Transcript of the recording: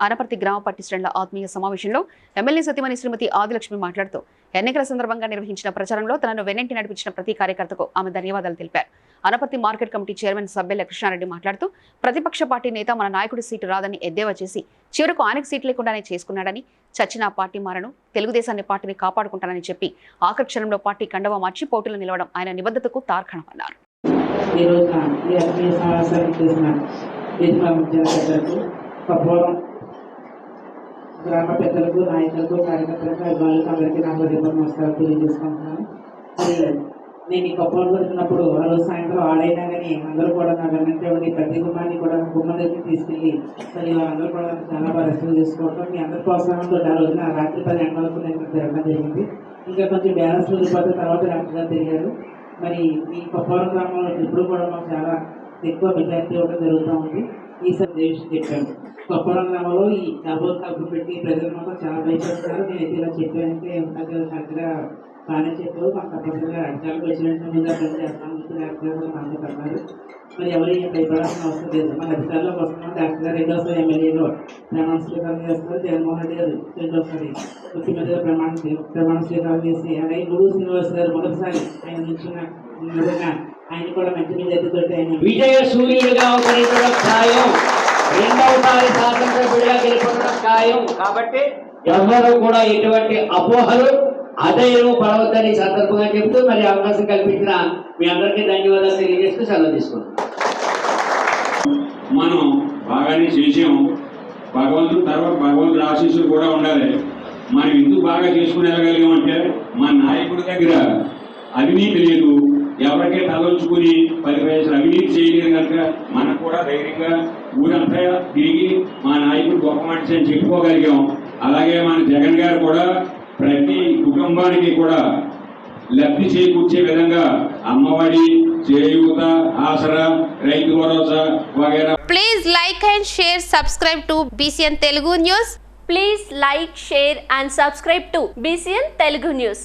అనపర్తి గ్రామ పార్టీ శ్రేణుల ఆత్మీయ సమావేశంలో ఎమ్మెల్యే సతీమణి శ్రీమతి ఆదిలక్ష్మి మాట్లాడుతూ ఎన్నికల సందర్భంగా నిర్వహించిన ప్రచారంలో తనను వెన్నంటి నడిపించిన ప్రతి కార్యకర్తకు ఆమె ధన్యవాదాలు తెలిపారు. అనపర్తి మార్కెట్ కమిటీ చైర్మన్ సభ్యుల కృష్ణారెడ్డి మాట్లాడుతూ ప్రతిపక్ష పార్టీ నేత మన నాయకుడి సీటు రాదని ఎద్దేవా చేసి చివరకు ఆయనకు సీటు లేకుండానే చేసుకున్నాడని చచ్చిన పార్టీ మారను తెలుగుదేశాన్ని పార్టీని కాపాడుకుంటానని చెప్పి ఆఖరి క్షణంలో పార్టీ కండవ మార్చి పోటీలో నిలవడం ఆయన నిబద్ధతకు తార్కాణమన్నారు. ఈ రోజున ఈ ఆత్మీయ సమావేశానికి చేసిన గ్రామ పెద్దలకు నాయకులకు కార్యకర్తలకు అభిమానులకు అందరికీ నా హృదయపూర్వక నమస్కారం తెలియజేసుకుంటున్నాను. నేను ఈ కపోలం వచ్చినప్పుడు ఆ రోజు సాయంత్రం ఆడైనా కానీ అందరూ కూడా నా వెనంటే ఉండి ప్రతి గుమ్మాన్ని కూడా గుమ్మ దగ్గరికి తీసుకెళ్ళి మరి అందరూ కూడా చాలా బాగా రెస్పాన్స్ చేసుకోవటం మీ అందరి ప్రోత్సాహంతో ఆ రోజున రాత్రి పది గంటల వరకు నేను తిరగడం జరిగింది. ఇంకా కొంచెం బ్యాలెన్స్ వెళ్ళిపోతే తర్వాత డాక్టర్ గారు తిరిగారు. మరి ఈ కొప్పవరం గ్రామంలో ఇప్పుడు కూడా మాకు చాలా ఎక్కువ విద్యార్థి ఇవ్వడం జరుగుతూ ఉంది. ఈ సందేశం చెప్పాను. కొప్పవరం ఈ డబుల్ కలుపు పెట్టి ప్రజలు మాత్రం చాలా భయపడుతున్నారు. నేనైతే ఇలా చెప్పానంటే ఉంటారు కరెక్ట్గా బాగానే చెప్పారు. మాకు తప్పనిసరిగా అర్థాలకు వచ్చినట్టు ముందు అర్థం చేస్తాను డాక్టర్ గారు మనతో మరి ఎవరు ఏం భయపడాల్సిన అవసరం లేదు మన అధికారులకు వస్తున్నాం డాక్టర్ గారు రెండోసారి ఎమ్మెల్యేలో ప్రమాణ స్వీకారం చేస్తారు జగన్మోహన్ రెడ్డి గారు రెండోసారి ముఖ్యమంత్రిగా ప్రమాణ ప్రమాణ స్వీకారం చేసి అలాగే గురువు శ్రీనివాస్ గారు మొదటిసారి ఆయన విధంగా ఆయన కూడా మంచి మెజార్టీతో ఆయన విజయ సూర్యుడిగా ఉపయోగించడం ఖాయం రెండవసారి శాసనసభ్యుడిగా గెలుపొందడం ఖాయం కాబట్టి ఎవరు కూడా ఎటువంటి అపోహలు అధైర్యం పడవద్దని సందర్భంగా చెప్తూ మరి అవకాశం కల్పించిన మీ అందరికీ ధన్యవాదాలు తెలియజేస్తూ సెలవు తీసుకుంటాం మనం బాగానే చేసాం భగవంతుడు తర్వాత భగవంతుడు ఆశీస్సులు కూడా ఉండాలి. మనం ఎందుకు బాగా చేసుకుని వెళ్ళగలిగామంటే మన నాయకుడి దగ్గర అవినీతి లేదు. ఎవరికే తలంచుకుని పది పైసలు అవినీతి చేయలేదు కనుక మనకు కూడా ధైర్యంగా ఊరంతా తిరిగి మా నాయకుడు గొప్ప మనిషి అని చెప్పుకోగలిగాం. అలాగే మన జగన్ గారు కూడా ప్రతి కుటుంబానికి కూడా లబ్ధి చేకూర్చే విధంగా అమ్మఒడి చేయూత ఆసరా రైతు భరోసా వగైరా please like and share subscribe to BCN Telugu news please like share and subscribe to BCN Telugu news